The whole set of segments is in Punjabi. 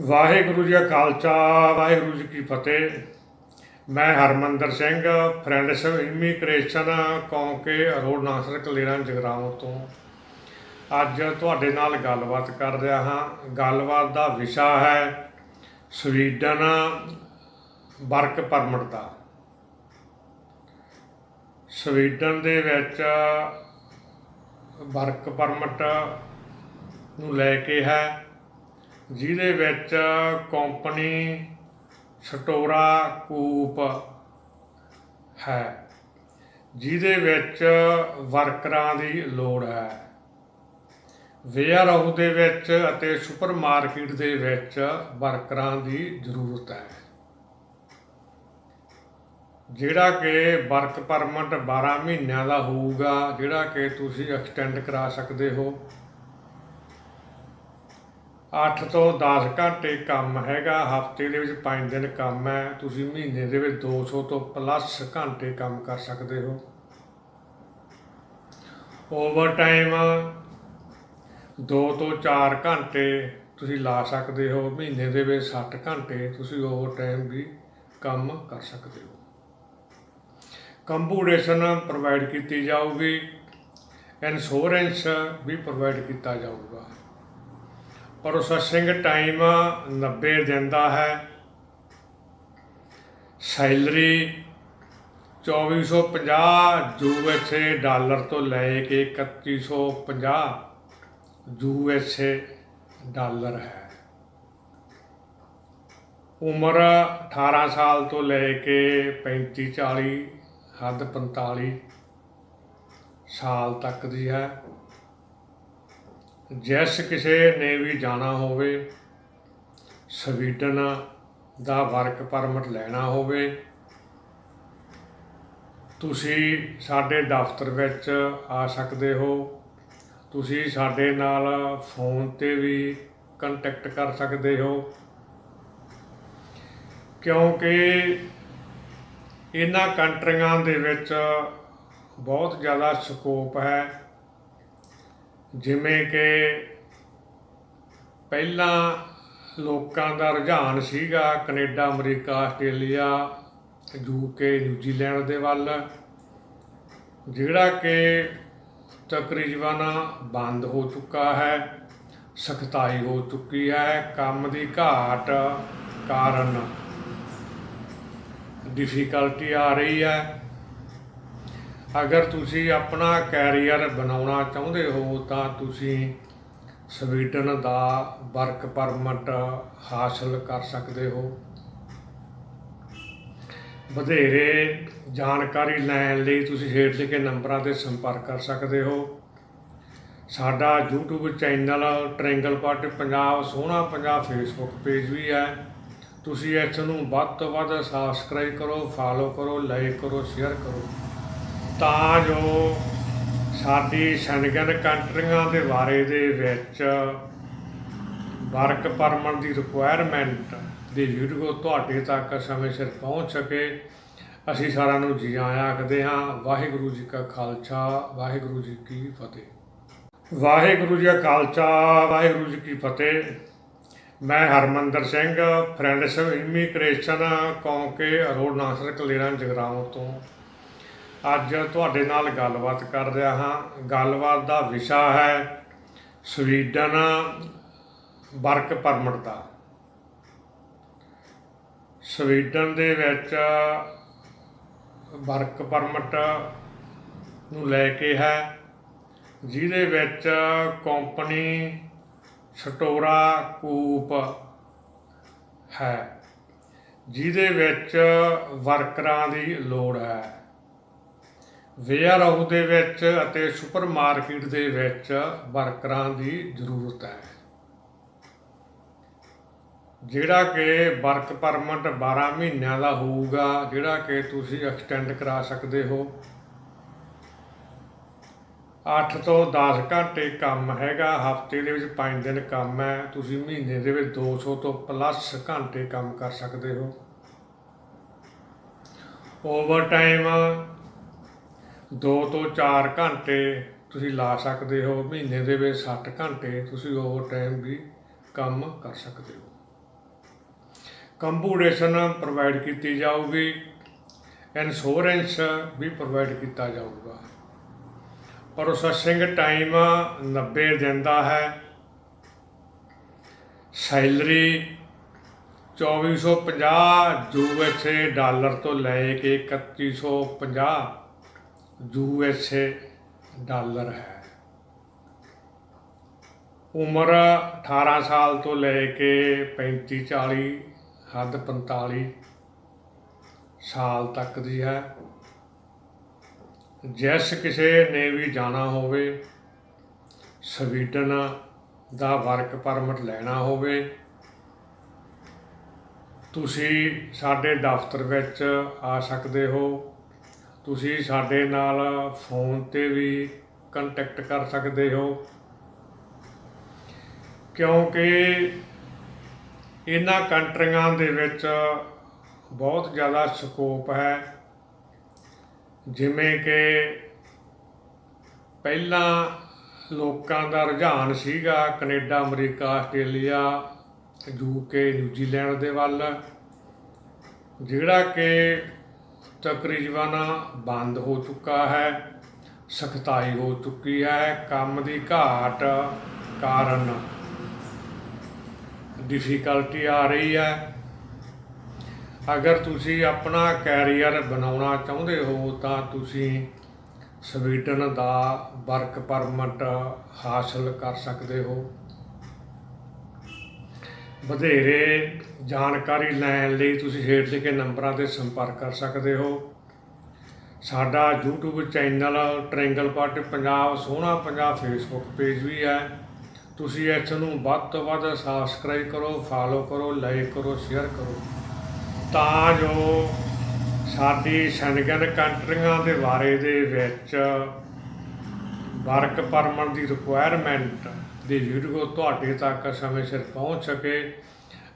ਵਾਹਿਗੁਰੂ ਜੀ ਕਾ ਖਾਲਸਾ, ਵਾਹਿਗੁਰੂ ਜੀ ਕੀ ਫਤਿਹ। ਮੈਂ Harmander Singh friendship immigration Kaunke road Nasar, Kaleran, Jagraon ਤੋਂ। ਅੱਜ ਤੁਹਾਡੇ ਨਾਲ ਗੱਲਬਾਤ ਕਰ ਰਿਹਾ ਹਾਂ। ਗੱਲਬਾਤ ਦਾ ਵਿਸ਼ਾ ਹੈ ਸਵੀਡਨ ਵਰਕ ਪਰਮਿਟ ਦਾ। ਸਵੀਡਨ ਦੇ ਵਿੱਚ ਵਰਕ ਪਰਮਿਟ ਨੂੰ ਲੈ ਕੇ ਹੈ। ਜਿਹਦੇ ਵਿੱਚ ਕੰਪਨੀ ਸਟੋਰਾ ਕੂਪ ਹੈ, ਜਿਹਦੇ ਵਿੱਚ ਵਰਕਰਾਂ ਦੀ ਲੋੜ ਹੈ। ਵੇਅਰ ਹਾਊਸ ਦੇ ਵਿੱਚ ਅਤੇ ਸੁਪਰਮਾਰਕਟ ਦੇ ਵਿੱਚ ਵਰਕਰਾਂ ਦੀ ਜ਼ਰੂਰਤ ਹੈ। ਜਿਹੜਾ ਕਿ ਵਰਕ ਪਰਮਿਟ 12 ਮਹੀਨਿਆਂ ਦਾ ਹੋਊਗਾ, ਜਿਹੜਾ ਕਿ ਤੁਸੀਂ ਐਕਸਟੈਂਡ ਕਰਾ ਸਕਦੇ ਹੋ। 8 ਤੋਂ 10 ਘੰਟੇ ਕੰਮ ਹੈਗਾ, ਹਫ਼ਤੇ ਦੇ ਵਿੱਚ 5 ਦਿਨ ਕੰਮ ਹੈ, ਤੁਸੀਂ ਮਹੀਨੇ ਦੇ ਵਿੱਚ 200 ਤੋਂ ਪਲੱਸ ਘੰਟੇ ਕੰਮ ਕਰ ਸਕਦੇ ਹੋ। ਓਵਰ ਟਾਈਮ 2 ਤੋਂ 4 ਘੰਟੇ ਤੁਸੀਂ ਲਾ ਸਕਦੇ ਹੋ, ਮਹੀਨੇ ਦੇ ਵਿੱਚ 60 ਘੰਟੇ ਤੁਸੀਂ ਓਵਰ ਟਾਈਮ ਵੀ ਕੰਮ ਕਰ ਸਕਦੇ ਹੋ। ਕੰਪੂਟੇਸ਼ਨ ਪ੍ਰੋਵਾਈਡ ਕੀਤੀ ਜਾਊਗੀ ਇੰਸ਼ੋਰੈਂਸ ਵੀ ਪ੍ਰੋਵਾਈਡ ਕੀਤਾ ਜਾਊਗਾ। ਪ੍ਰੋਸੈਸਿੰਗ ਟਾਈਮ 90 ਦਿਨ ਦਾ ਹੈ। ਸੈਲਰੀ 2450 ਯੂਐਸਏ ਡਾਲਰ ਤੋਂ ਲੈ ਕੇ 3150 ਯੂਐਸਏ ਡਾਲਰ ਹੈ। ਉਮਰ 18 ਸਾਲ ਤੋਂ ਲੈ ਕੇ 35 40 ਹੱਦ 45 ਸਾਲ ਤੱਕ ਦੀ ਹੈ। ਜਿਸ ਕਿਸੇ ਨੇ ਵੀ ਜਾਣਾ ਹੋਵੇ, ਸਵੀਡਨ ਦਾ ਵਰਕ ਪਰਮਿਟ ਲੈਣਾ ਹੋਵੇ, ਤੁਸੀਂ ਸਾਡੇ ਦਫ਼ਤਰ ਵਿੱਚ ਆ ਸਕਦੇ ਹੋ। ਤੁਸੀਂ ਸਾਡੇ ਨਾਲ ਫੋਨ ਤੇ ਵੀ ਕੰਟੈਕਟ ਕਰ ਸਕਦੇ ਹੋ। ਕਿਉਂਕਿ ਇਹਨਾਂ ਕੰਟਰੀਆਂ ਦੇ ਵਿੱਚ ਬਹੁਤ ਜ਼ਿਆਦਾ ਸਕੋਪ ਹੈ ਜਿਵੇਂ ਕਿ ਪਹਿਲਾਂ ਲੋਕਾਂ ਦਾ ਰੁਝਾਨ ਸੀਗਾ, Canada, America, Australia, UK, New Zealand ਦੇ ਵੱਲ। ਜਿਹੜਾ ਕਿ ਤਕਰੀਬਨ ਬੰਦ ਹੋ ਚੁੱਕਾ ਹੈ, ਸਖਤਾਈ ਹੋ ਚੁੱਕੀ ਹੈ, ਕੰਮ ਦੀ ਘਾਟ ਕਾਰਨ ਡਿਫਿਕਲਟੀ ਆ ਰਹੀ ਹੈ। ਅਗਰ ਤੁਸੀਂ ਆਪਣਾ ਕੈਰੀਅਰ ਬਣਾਉਣਾ ਚਾਹੁੰਦੇ ਹੋ, ਤਾਂ ਤੁਸੀਂ ਸਵੀਡਨ ਦਾ ਵਰਕ ਪਰਮਿਟ ਹਾਸਲ ਕਰ ਸਕਦੇ ਹੋ। ਵਧੇਰੇ ਜਾਣਕਾਰੀ ਲੈਣ ਲਈ ਤੁਸੀਂ ਹੇਠ ਲਿਖੇ ਨੰਬਰਾਂ ਤੇ ਸੰਪਰਕ ਕਰ ਸਕਦੇ ਹੋ। ਸਾਡਾ YouTube ਚੈਨਲ ਟ੍ਰੈਂਗਲ ਪੱਟ ਪੰਜਾਬ ਸੋਹਣਾ ਪੰਜਾਬ ਫੇਸਬੁੱਕ ਪੇਜ ਵੀ ਹੈ। ਤੁਸੀਂ ਇਸ ਨੂੰ ਵੱਧ ਤੋਂ ਵੱਧ ਸਬਸਕ੍ਰਾਈਬ ਕਰੋ ਫਾਲੋ ਕਰੋ ਲਾਈਕ ਕਰੋ ਸ਼ੇਅਰ ਕਰੋ। ਤਾਂ ਜੋ ਸਾਡੀ ਸੰਗਨ ਕੰਟਰੀਆਂ ਦੇ ਬਾਰੇ ਦੇ ਵਿੱਚ ਵਰਕ ਪਰਮਿਟ ਦੀ ਰਿਕੁਆਇਰਮੈਂਟ ਦੀ ਵੀਡੀਓ ਤੁਹਾਡੇ ਤੱਕ ਸਮੇਂ ਸਿਰ ਪਹੁੰਚ ਸਕੇ। ਅਸੀਂ ਸਾਰਿਆਂ ਨੂੰ ਜੀ ਆਇਆਂ ਆਖਦੇ ਹਾਂ, ਵਾਹਿਗੁਰੂ ਜੀ ਕਾ ਖਾਲਸਾ, ਵਾਹਿਗੁਰੂ ਜੀ ਕੀ ਫਤਿਹ। ਵਾਹਿਗੁਰੂ ਜੀ ਕਾ ਖਾਲਸਾ, ਵਾਹਿਗੁਰੂ ਜੀ ਕੀ ਫਤਿਹ। ਮੈਂ Harmander Singh friends immigration Kaunke road Nasar, Kaleran, Jagraon ਤੋਂ। ਅੱਜ ਤੁਹਾਡੇ ਨਾਲ ਗੱਲਬਾਤ ਕਰ ਰਿਹਾ ਹਾਂ। ਗੱਲਬਾਤ ਦਾ ਵਿਸ਼ਾ ਹੈ ਸਵੀਡਨ ਵਰਕ ਪਰਮਿਟ ਦਾ। ਸਵੀਡਨ ਦੇ ਵਿੱਚ ਵਰਕ ਪਰਮਿਟ ਨੂੰ ਲੈ ਕੇ ਹੈ, ਜਿਹਦੇ ਵਿੱਚ ਕੰਪਨੀ ਸਟੋਰਾ ਕੂਪ ਹੈ, ਜਿਹਦੇ ਵਿੱਚ ਵਰਕਰਾਂ ਦੀ ਲੋੜ ਹੈ। ਵੇਅਰ ਹਾਊਸ ਦੇ ਵਿੱਚ ਅਤੇ ਸੁਪਰਮਾਰਕਟ ਦੇ ਵਿੱਚ ਵਰਕਰਾਂ ਦੀ ਜ਼ਰੂਰਤ ਹੈ। ਜਿਹੜਾ ਕਿ ਵਰਕ ਪਰਮਿਟ 12 ਮਹੀਨਿਆਂ ਦਾ ਹੋਊਗਾ, ਜਿਹੜਾ ਕਿ ਤੁਸੀਂ ਐਕਸਟੈਂਡ ਕਰਾ ਸਕਦੇ ਹੋ। 8 ਤੋਂ 10 ਘੰਟੇ ਕੰਮ ਹੈਗਾ, ਹਫ਼ਤੇ ਦੇ ਵਿੱਚ 5 ਦਿਨ ਕੰਮ ਹੈ, ਤੁਸੀਂ ਮਹੀਨੇ ਦੇ ਵਿੱਚ 200 ਤੋਂ ਪਲੱਸ ਘੰਟੇ ਕੰਮ ਕਰ ਸਕਦੇ ਹੋ। ਓਵਰ ਟਾਈਮ 2 ਤੋਂ 4 ਘੰਟੇ ਤੁਸੀਂ ਲਾ ਸਕਦੇ ਹੋ, ਮਹੀਨੇ ਦੇ ਵਿੱਚ 60 ਘੰਟੇ ਤੁਸੀਂ ਓਵਰ ਟਾਈਮ ਵੀ ਕੰਮ ਕਰ ਸਕਦੇ ਹੋ। ਕੰਪੂਟੇਸ਼ਨ ਪ੍ਰੋਵਾਈਡ ਕੀਤੀ ਜਾਊਗੀ ਇੰਸ਼ੋਰੈਂਸ ਵੀ ਪ੍ਰੋਵਾਈਡ ਕੀਤਾ ਜਾਊਗਾ। ਪ੍ਰੋਸੈਸਿੰਗ ਟਾਈਮ 90 ਦਿਨ ਦਾ ਹੈ ਸੈਲਰੀ 2450 ਯੂਐਸਏ ਡਾਲਰ ਤੋਂ ਲੈ ਕੇ 3150 ਯੂ ਐੱਸ ਏ ਡਾਲਰ ਹੈ। ਉਮਰ 18 ਸਾਲ ਤੋਂ ਲੈ ਕੇ 35 40 ਹੱਦ 45 ਸਾਲ ਤੱਕ ਦੀ ਹੈ। ਜਿਸ ਕਿਸੇ ਨੇ ਵੀ ਜਾਣਾ ਹੋਵੇ, ਸਵੀਡਨ ਦਾ ਵਰਕ ਪਰਮਿਟ ਲੈਣਾ ਹੋਵੇ, ਤੁਸੀਂ ਸਾਡੇ ਦਫ਼ਤਰ ਵਿੱਚ ਆ ਸਕਦੇ ਹੋ। ਤੁਸੀਂ ਸਾਡੇ ਨਾਲ ਫੋਨ ਤੇ ਵੀ ਕੰਟੈਕਟ ਕਰ ਸਕਦੇ ਹੋ। ਕਿਉਂਕਿ ਇਹਨਾਂ ਕੰਟਰੀਆਂ ਦੇ ਵਿੱਚ ਬਹੁਤ ਜ਼ਿਆਦਾ ਸਕੋਪ ਹੈ। ਜਿਵੇਂ ਕਿ ਪਹਿਲਾਂ ਲੋਕਾਂ ਦਾ ਰੁਝਾਨ ਸੀਗਾ Canada, America, Australia UK New Zealand ਦੇ ਵੱਲ। ਜਿਹੜਾ ਕਿ ਤਕਰੀਬਨ ਬੰਦ ਹੋ ਚੁੱਕਾ ਹੈ, ਸਖਤਾਈ ਹੋ ਚੁੱਕੀ ਹੈ, ਕੰਮ ਦੀ ਘਾਟ ਕਾਰਨ ਡਿਫਿਕਲਟੀ ਆ ਰਹੀ ਹੈ। ਅਗਰ ਤੁਸੀਂ ਆਪਣਾ ਕੈਰੀਅਰ ਬਣਾਉਣਾ ਚਾਹੁੰਦੇ ਹੋ, ਤਾਂ ਤੁਸੀਂ ਸਵੀਡਨ ਦਾ ਵਰਕ ਪਰਮਿਟ ਹਾਸਲ ਕਰ ਸਕਦੇ ਹੋ। ਵਧੇਰੇ ਜਾਣਕਾਰੀ ਲੈਣ ਲਈ ਤੁਸੀਂ ਹੇਠ ਲਿਖੇ ਨੰਬਰਾਂ ਤੇ ਸੰਪਰਕ ਕਰ ਸਕਦੇ ਹੋ। ਸਾਡਾ YouTube channel triangle party Punjab, ਸੋਹਣਾ ਪੰਜਾਬ ਫੇਸਬੁੱਕ ਪੇਜ ਵੀ ਹੈ। ਤੁਸੀਂ ਇਸ ਨੂੰ ਵੱਧ ਤੋਂ ਵੱਧ ਸਬਸਕ੍ਰਾਈਬ ਕਰੋ ਫਾਲੋ ਕਰੋ ਲਾਈਕ ਕਰੋ ਸ਼ੇਅਰ ਕਰੋ। ਤਾਂ ਜੋ ਸਾਡੀ ਸ਼ੈਂਗਨ ਕੰਟਰੀਆਂ ਦੇ ਬਾਰੇ ਦੇ ਵਿੱਚ ਵਰਕ ਪਰਮਿਟ ਦੀ ਰਿਕੁਆਇਰਮੈਂਟ ਦੀ ਵੀਡੀਓ ਤੁਹਾਡੇ ਤੱਕ ਸਮੇਂ ਸਿਰ ਪਹੁੰਚ ਸਕੇ।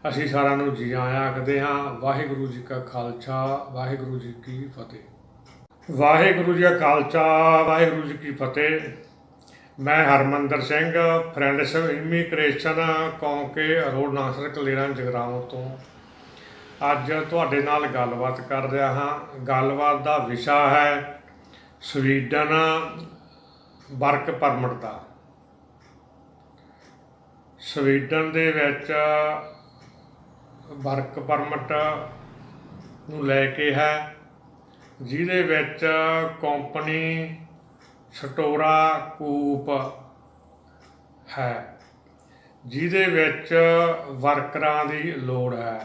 ਅਸੀਂ ਸਾਰਿਆਂ ਨੂੰ ਜੀ ਆਇਆਂ ਆਖਦੇ ਹਾਂ, ਵਾਹਿਗੁਰੂ ਜੀ ਕਾ ਖਾਲਸਾ, ਵਾਹਿਗੁਰੂ ਜੀ ਕੀ ਫਤਿਹ। ਵਾਹਿਗੁਰੂ ਜੀ ਕਾ ਖਾਲਸਾ, ਵਾਹਿਗੁਰੂ ਜੀ ਕੀ ਫਤਿਹ। ਮੈਂ Harmander Singh friends immigration Kaunke road Nasar, Kaleran, Jagraon ਤੋਂ। ਅੱਜ ਤੁਹਾਡੇ ਨਾਲ ਗੱਲਬਾਤ ਕਰ ਰਿਹਾ ਹਾਂ। ਗੱਲਬਾਤ ਦਾ ਵਿਸ਼ਾ ਹੈ ਸਵੀਡਨ ਵਰਕ ਪਰਮਿਟ ਦਾ। ਸਵੀਡਨ ਦੇ ਵਿੱਚ ਵਰਕ ਪਰਮਿਟ ਨੂੰ ਲੈ ਕੇ ਹੈ, ਜਿਹਦੇ ਵਿੱਚ ਕੰਪਨੀ ਸਟੋਰਾ ਕੂਪ ਹੈ, ਜਿਹਦੇ ਵਿੱਚ ਵਰਕਰਾਂ ਦੀ ਲੋੜ ਹੈ।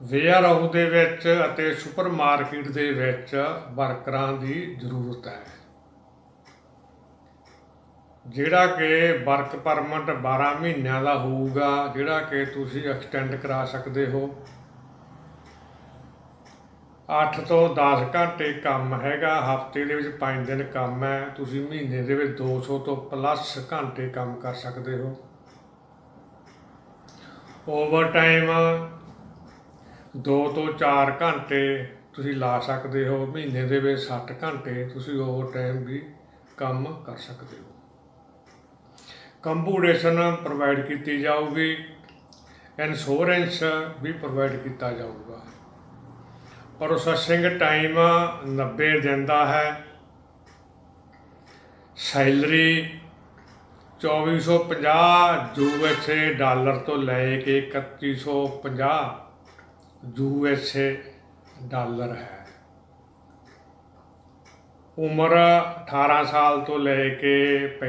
ਵੇਅਰ ਹਾਊਸ ਦੇ ਵਿੱਚ ਅਤੇ ਸੁਪਰਮਾਰਕਟ ਦੇ ਵਿੱਚ ਵਰਕਰਾਂ ਦੀ ਜ਼ਰੂਰਤ ਹੈ। ਜਿਹੜਾ ਕਿ ਵਰਕ ਪਰਮਿਟ 12 ਮਹੀਨਿਆਂ ਦਾ ਹੋਊਗਾ, ਜਿਹੜਾ ਕਿ ਤੁਸੀਂ ਐਕਸਟੈਂਡ ਕਰਾ ਸਕਦੇ ਹੋ। 8 ਤੋਂ 10 ਘੰਟੇ ਕੰਮ ਹੈਗਾ, ਹਫ਼ਤੇ ਦੇ ਵਿੱਚ 5 ਦਿਨ ਕੰਮ ਹੈ, ਤੁਸੀਂ ਮਹੀਨੇ ਦੇ ਵਿੱਚ 200 ਤੋਂ ਪਲੱਸ ਘੰਟੇ ਕੰਮ ਕਰ ਸਕਦੇ ਹੋ। ਓਵਰ ਟਾਈਮ 2 ਤੋਂ 4 ਘੰਟੇ ਤੁਸੀਂ ਲਾ ਸਕਦੇ ਹੋ, ਮਹੀਨੇ ਦੇ ਵਿੱਚ 60 ਘੰਟੇ ਤੁਸੀਂ ਓਵਰ ਟਾਈਮ ਵੀ ਕੰਮ ਕਰ ਸਕਦੇ ਹੋ। ਕੰਪੂਟੇਸ਼ਨ ਪ੍ਰੋਵਾਈਡ ਕੀਤੀ ਜਾਊਗੀ ਇੰਸ਼ੋਰੈਂਸ ਵੀ ਪ੍ਰੋਵਾਈਡ ਕੀਤਾ ਜਾਊਗਾ। ਪ੍ਰੋਸੈਸਿੰਗ ਟਾਈਮ 90 ਦਿਨ ਦਾ ਹੈ ਸੈਲਰੀ 2450 ਯੂਐਸਏ ਡਾਲਰ ਤੋਂ ਲੈ ਕੇ 3150 ਯੂਐਸਏ ਡਾਲਰ ਹੈ। ਉਮਰ 18 ਸਾਲ ਤੋਂ ਲੈ ਕੇ 35